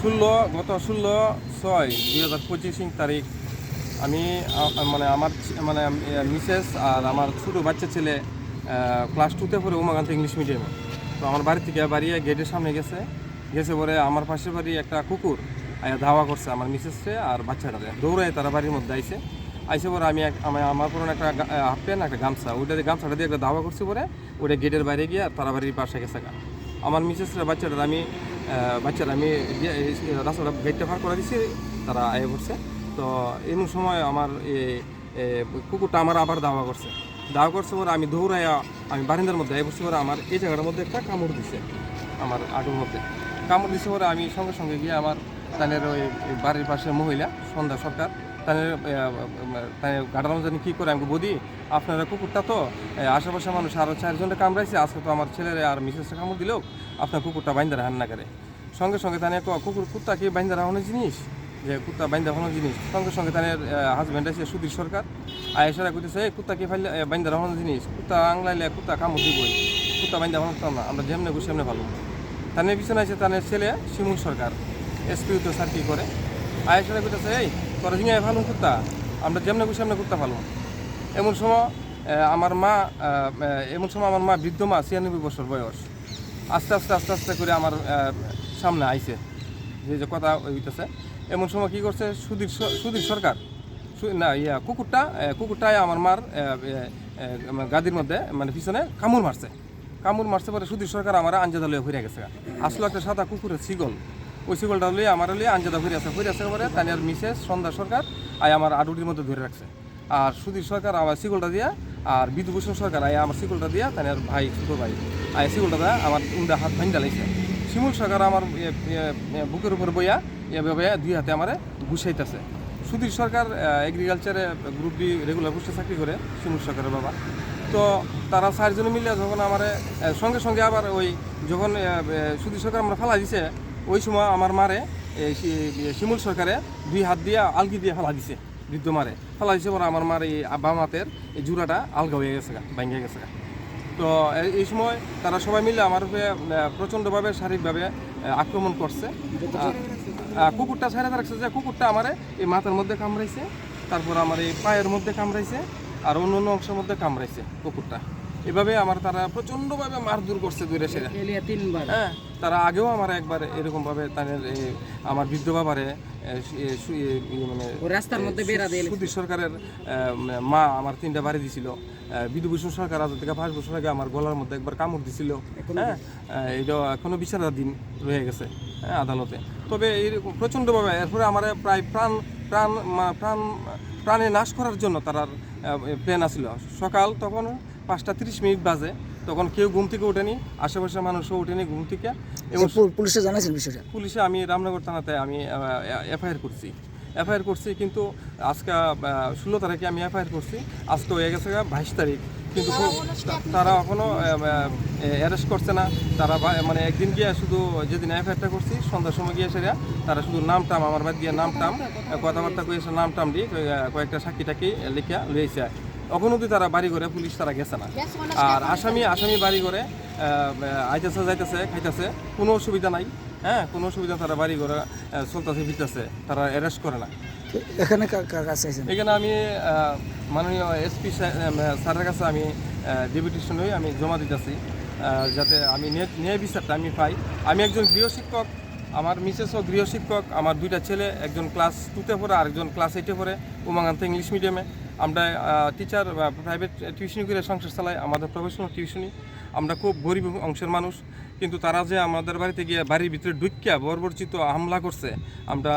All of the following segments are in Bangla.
ষোলো, গত ষোলো, ছয়, দুই হাজার পঁচিশিং তারিখ। আমি মানে আমার মানে মিসেস আর আমার ছোটো বাচ্চা ছেলে ক্লাস টুতে পড়ে উমাকান্ত ইংলিশ মিডিয়ামে তো আমার বাড়ি থেকে বাড়িয়ে গেটের সামনে গেছে। গেছে পরে আমার পাশের বাড়ি একটা কুকুর ধাওয়া করছে আমার মিসেসে আর বাচ্চাটাতে দৌড়ায় তারা বাড়ির মধ্যে আইসে আইসে পরে আমি আমার পরে একটা হাফ প্যান্ট একটা গামছা ওইটা দিয়ে গামছাটা দিয়ে একটা ধাওয়া করছি পরে, ওইটা গেটের বাইরে গিয়ে তারা বাড়ির পাশে গেছে। আমার মিসেসরা বাচ্চাটার আমি বাচ্চারা আমি রাস্তাটা গেটটা পার করে দিছি, তারা আয়ে পড়ছে। তো এমন সময় আমার কুকুরটা আমার আবার দাওয়া করছে। দাওয়া করছে পরে আমি দৌড়াইয়া আমি বারিন্দার মধ্যে আয়ে পড়ছি পরে আমার এই জায়গাটার মধ্যে একটা কামড় দিছে, আমার আগুর মধ্যে। কামড় দিছে পরে আমি সঙ্গে সঙ্গে গিয়ে আমার তাদের ওই ওই বাড়ির পাশে মহিলা, সন্ধ্যা সরকার তাদের তাদের মধ্যে কী করে? আমি বদি, আপনারা কুকুরটা তো আশেপাশে মানুষ আরও চারজনটা কামড়াইছে। আজকে তো আমার ছেলেরা আর মিসেসটা কামড় দিলেও আপনার কুকুরটা বাইন্দা রাখান না করে সঙ্গে সঙ্গে তানে কুকুর, কুত্তা কি বাইন্দা রাখানো জিনিস? যে কুত্তা বাইন্দা রাখানো জিনিস। সঙ্গে সঙ্গে তাদের হাজব্যান্ড আছে সুধীর সরকার। আয়েসারা কইতেছে কুত্তা কি ফাইলে বাইন্দা রাখানো জিনিস? কুত্তা আংলাইলে কুত্তা কামড় দিবই। কুত্তা বাইন্দা রাখানো না আমরা যেমনে বসে এমনি ভালো। তানের পিছনে আছে তানের ছেলে শিমুল সরকার। এসপি তো স্যার কি করে? আয়েসারা কইতেছে এই তোরা জিঙে ভালো কুত্তা আমরা যেমনে বসে এমনি কুত্তা ভালো। এমন সময় আমার মা এমন সময় আমার মা বৃদ্ধ মা ছিয়ানব্বই বছর বয়স আস্তে আস্তে আস্তে আস্তে করে আমার সামনে আইছে। যে যে কথা হইতেছে এমন সময় কি করছে সুধীর সুধীর সরকার না ইয়া কুকুরটা আহ, কুকুরটায় আমার মার আহ, গাদির মধ্যে মানে পিছনে কামড় মারছে। কামড় মারছে পরে সুধীর সরকার আমার আঞ্জাদা লয়ে ঘুরে গেছে আসলে একটা সাদা কুকুরের ছিগল। ওই ছিগলটা লইয়ে আমার লইয়ে আঞ্জাদা ঘুরে আছে। ঘুরে আছে পরে তানিয়ার মিসেস সন্ধ্যা সরকার আয় আমার আডুটির মধ্যে ধরে রাখছে। আর সুধীর সরকার আমার শিকলটা দিয়া, আর বিধুভূষণ সরকার আয় আমার শিকলটা দিয়া তার ভাই, ছোটো ভাই আয় শিকলটা দিয়া আমার উন্দা হাত ভাঙ ডালাইছে শিমুল সরকার আমার বুকের উপর বইয়া, এভাবে দুই হাতে আমার ঘুষাইতেছে সুধীর সরকার এগ্রিকালচারে গ্রুপ ডি রেগুলার পোস্টে চাকরি করে, শিমুল সরকারের বাবা। তো তারা চারজনে মিলে যখন আমার সঙ্গে সঙ্গে আবার ওই যখন এ, সরকার আমরা ফেলা দিছে ওই সময় আমার মারে শিমুল সরকারে দুই হাত দিয়ে আলগি দিয়ে ফেলা দিছে বৃদ্ধ মারে। ফেলা দিছে পরে আমার মার এই আব্বা হাতের এই জুড়াটা আলগা হয়ে গেছে ভাঙ্গে গেছে তো এই- সময় তারা সবাই মিলে আমার উপরে প্রচণ্ডভাবে শারীরিকভাবে আক্রমণ করছে। কুকুরটা ছেড়ে রাখছে যে কুকুরটা আমার এই মাথার মধ্যে কামড়াইছে তারপর আমার এই পায়ের মধ্যে কামড়াইছে আর অন্য অন্য অংশের মধ্যে কামড়াইছে কুকুরটা। এভাবে আমার তারা প্রচণ্ডভাবে মারধর করছে দূরে সেরা হ্যাঁ তারা আগেও আমার একবার এরকমভাবে তাদের আমার বৃদ্ধ বাবারে মানে রাস্তার মধ্যে বেড়া দিয়ে সুধীর সরকারের মা আমার তিনটা বাড়ি দিছিল। বিধুভূষণ সরকার আজ থেকে পাঁচ বছর আগে আমার গলার মধ্যে একবার কামড় দিছিল। হ্যাঁ এটা এখনও বিচারাধীন রয়ে গেছে হ্যাঁ আদালতে। তবে এইরকম প্রচণ্ডভাবে এরপরে আমার প্রায় প্রাণ প্রাণ প্রাণ প্রাণে নাশ করার জন্য তার প্ল্যান আসলো সকাল তখন পাঁচটা তিরিশ মিনিট বাজে। তখন কেউ ঘুম থেকে ওঠেনি আশেপাশের মানুষও ওঠেনি ঘুম থেকে। এবং পুলিশে জানাইছেন বিষয়টা? পুলিশে আমি রামনগর থানাতে আমি এফআইআর করছি। এফআইআর করছি কিন্তু আজকে ষোলো তারিখে আমি এফআইআর করছি। আজকে হয়ে গেছে বাইশ তারিখ। কিন্তু খুব- তারা এখনও অ্যারেস্ট করছে না। তারা বা- মানে একদিন গিয়ে শুধু যেদিন এফআইআরটা করছি সন্ধ্যার সময় গিয়ে সেরা তারা শুধু নাম টাম আমার বাদ দিয়ে নাম টাম কথাবার্তা কয়েছে নাম টাম দিয়ে কয়েকটা সাক্ষী টাকি লিখে লইছে। এখন অব্দি তারা বাড়ি করে পুলিশ তারা গেছে না। আর আসামি আসামি বাড়ি করে আইতেছে যাইতেছে খাইতেছে কোনো অসুবিধা নাই। হ্যাঁ কোনো অসুবিধা তারা বাড়ি আহ, চলতেছে ফিরতেছে তারা অ্যারেস্ট করে না। এখানে এখানে আমি মাননীয় এসপি স্যারের কাছে আমি ডেপুটেশন হয়ে আমি জমা দিতেছি যাতে আমি ন্যায় বিচারটা আমি পাই। আমি একজন গৃহশিক্ষক আমার মিসেসও গৃহশিক্ষক আমার দুইটা ছেলে একজন ক্লাস টুতে পড়ে আরেকজন ক্লাস এইটে পড়ে উমাকান্ত ইংলিশ মিডিয়ামে আমরা টিচার প্রাইভেট টিউশনি করে সংসার চালাই আমাদের প্রফেশনাল টিউশনি আমরা খুব গরিব অংশের মানুষ কিন্তু তারা যে আমাদের বাড়িতে গিয়ে বাড়ির ভিতরে ঢুকিয়া বর্বরচিত হামলা করছে আমরা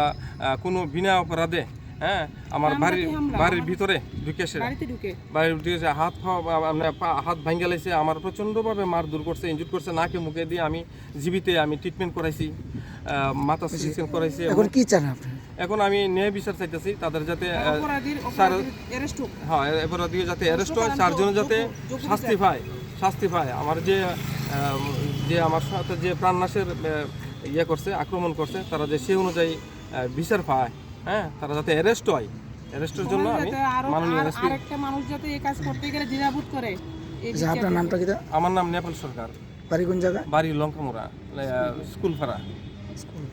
কোনো বিনা অপরাধে হ্যাঁ আমার বাড়ির বাড়ির ভিতরে ঢুকে সে বাড়িতে ঢুকে? বাড়ির যে হাত মানে হাত ভাঙ্গে লাইছে আমার প্রচণ্ডভাবে মার দূর করছে ইনজুর করছে নাকে মুখে দিয়ে আমি জীবিতে আমি ট্রিটমেন্ট করাইছি মাথা সিস্টেম করাইছি এখন কি চান আপনি? এখন আমি ন্যায় বিচার চাইতেছি তাদের যাতে অপরাধীর হ্যাঁ দিয়ে যাতে অ্যারেস্ট হয় চারজনের যাতে শাস্তি পায়। শাস্তি পায় আমার যে যে আমার সাথে যে প্রাণনাশের ইয়ে করছে আক্রমণ করছে তারা যে সে অনুযায়ী বিচার পায় হ্যাঁ? তারা যাতে অ্যারেস্ট হয়। অ্যারেস্টের জন্য আমি মাননীয় এসপি আরেকটা মানুষ যাতে এই কাজ করতে গেলে দ্বিধাবোধ করে এই আচ্ছা আপনার নামটা কি আমার নাম নেপাল সরকার। বাড়ি কোন জায়গা বাড়ি লঙ্কামোড়া স্কুল ফাড়া স্কুল